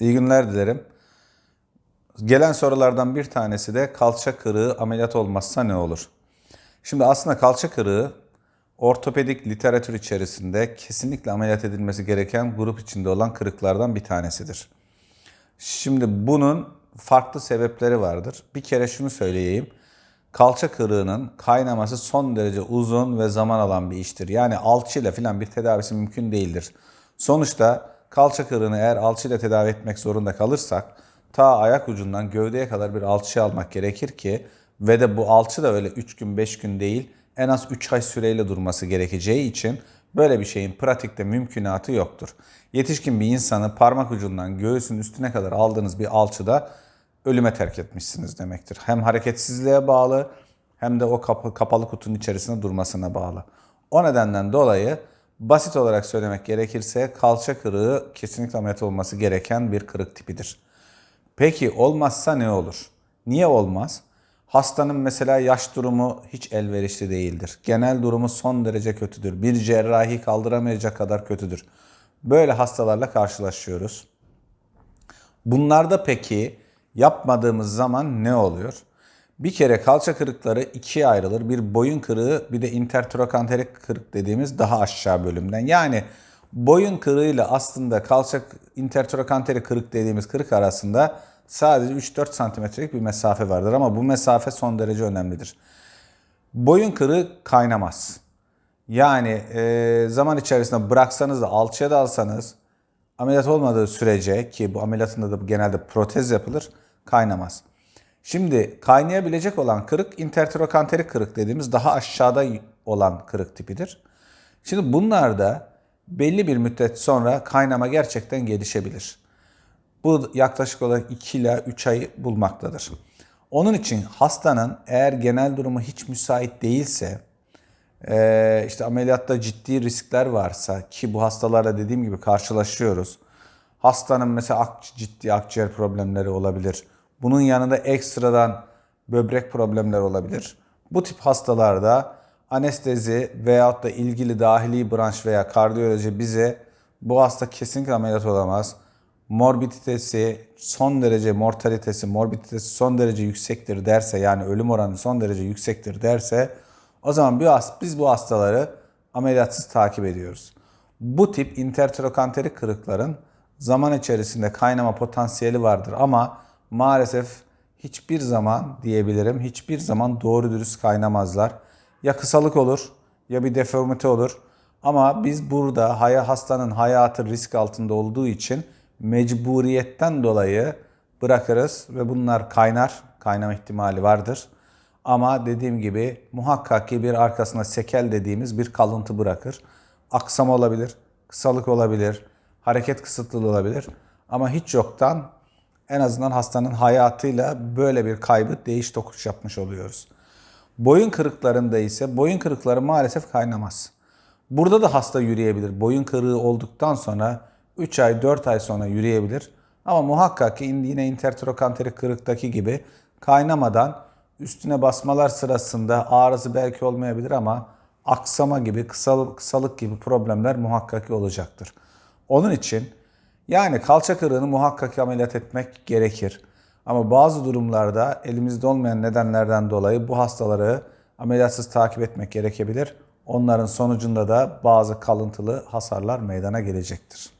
İyi günler dilerim. Gelen sorulardan bir tanesi de kalça kırığı ameliyat olmazsa ne olur? Şimdi aslında kalça kırığı ortopedik literatür içerisinde kesinlikle ameliyat edilmesi gereken grup içinde olan kırıklardan bir tanesidir. Şimdi bunun farklı sebepleri vardır. Bir kere şunu söyleyeyim. Kalça kırığının kaynaması son derece uzun ve zaman alan bir iştir. Yani alçıyla falan bir tedavisi mümkün değildir. Sonuçta kalça kırığını eğer alçıyla tedavi etmek zorunda kalırsak ta ayak ucundan gövdeye kadar bir alçı almak gerekir ki ve de bu alçı da öyle 3 gün 5 gün değil en az 3 ay süreyle durması gerekeceği için böyle bir şeyin pratikte mümkünatı yoktur. Yetişkin bir insanı parmak ucundan göğsün üstüne kadar aldığınız bir alçıda ölüme terk etmişsiniz demektir. Hem hareketsizliğe bağlı hem de o kapalı kutunun içerisinde durmasına bağlı. O nedenden dolayı basit olarak söylemek gerekirse kalça kırığı kesinlikle ameliyat olması gereken bir kırık tipidir. Peki olmazsa ne olur? Niye olmaz? Hastanın mesela yaş durumu hiç elverişli değildir. Genel durumu son derece kötüdür. Bir cerrahi kaldıramayacak kadar kötüdür. Böyle hastalarla karşılaşıyoruz. Bunlarda peki yapmadığımız zaman ne oluyor? Bir kere kalça kırıkları ikiye ayrılır. Bir boyun kırığı bir de intertrokanterik kırık dediğimiz daha aşağı bölümden. Yani boyun kırığıyla aslında kalça intertrokanterik kırık dediğimiz kırık arasında sadece 3-4 santimetrelik bir mesafe vardır ama bu mesafe son derece önemlidir. Boyun kırığı kaynamaz. Yani e, zaman içerisinde bıraksanız da alçıya da alsanız ameliyat olmadığı sürece ki bu ameliyatında da genelde protez yapılır kaynamaz. Şimdi kaynayabilecek olan kırık intertrokanterik kırık dediğimiz daha aşağıda olan kırık tipidir. Şimdi bunlarda belli bir müddet sonra kaynama gerçekten gelişebilir. Bu yaklaşık olarak 2 ila 3 ay bulmaktadır. Onun için hastanın eğer genel durumu hiç müsait değilse, işte ameliyatta ciddi riskler varsa ki bu hastalarla dediğim gibi karşılaşıyoruz. Hastanın mesela ciddi akciğer problemleri olabilir bunun yanında ekstradan böbrek problemler olabilir. Bu tip hastalarda anestezi veyahut da ilgili dahili branş veya kardiyoloji bize bu hasta kesinlikle ameliyat olamaz. Morbiditesi son derece mortalitesi, morbiditesi son derece yüksektir derse yani ölüm oranı son derece yüksektir derse o zaman biz bu hastaları ameliyatsız takip ediyoruz. Bu tip intertrokanterik kırıkların zaman içerisinde kaynama potansiyeli vardır ama maalesef hiçbir zaman diyebilirim hiçbir zaman doğru dürüst kaynamazlar. Ya kısalık olur ya bir deformite olur. Ama biz burada haya hastanın hayatı risk altında olduğu için mecburiyetten dolayı bırakırız ve bunlar kaynar. Kaynama ihtimali vardır. Ama dediğim gibi muhakkak ki bir arkasına sekel dediğimiz bir kalıntı bırakır. Aksam olabilir, kısalık olabilir, hareket kısıtlılığı olabilir. Ama hiç yoktan en azından hastanın hayatıyla böyle bir kaybı değiş tokuş yapmış oluyoruz. Boyun kırıklarında ise boyun kırıkları maalesef kaynamaz. Burada da hasta yürüyebilir. Boyun kırığı olduktan sonra 3 ay 4 ay sonra yürüyebilir. Ama muhakkak ki yine intertrokanterik kırıktaki gibi kaynamadan üstüne basmalar sırasında ağrısı belki olmayabilir ama aksama gibi, kısalık, kısalık gibi problemler muhakkak ki olacaktır. Onun için yani kalça kırığını muhakkak ameliyat etmek gerekir. Ama bazı durumlarda elimizde olmayan nedenlerden dolayı bu hastaları ameliyatsız takip etmek gerekebilir. Onların sonucunda da bazı kalıntılı hasarlar meydana gelecektir.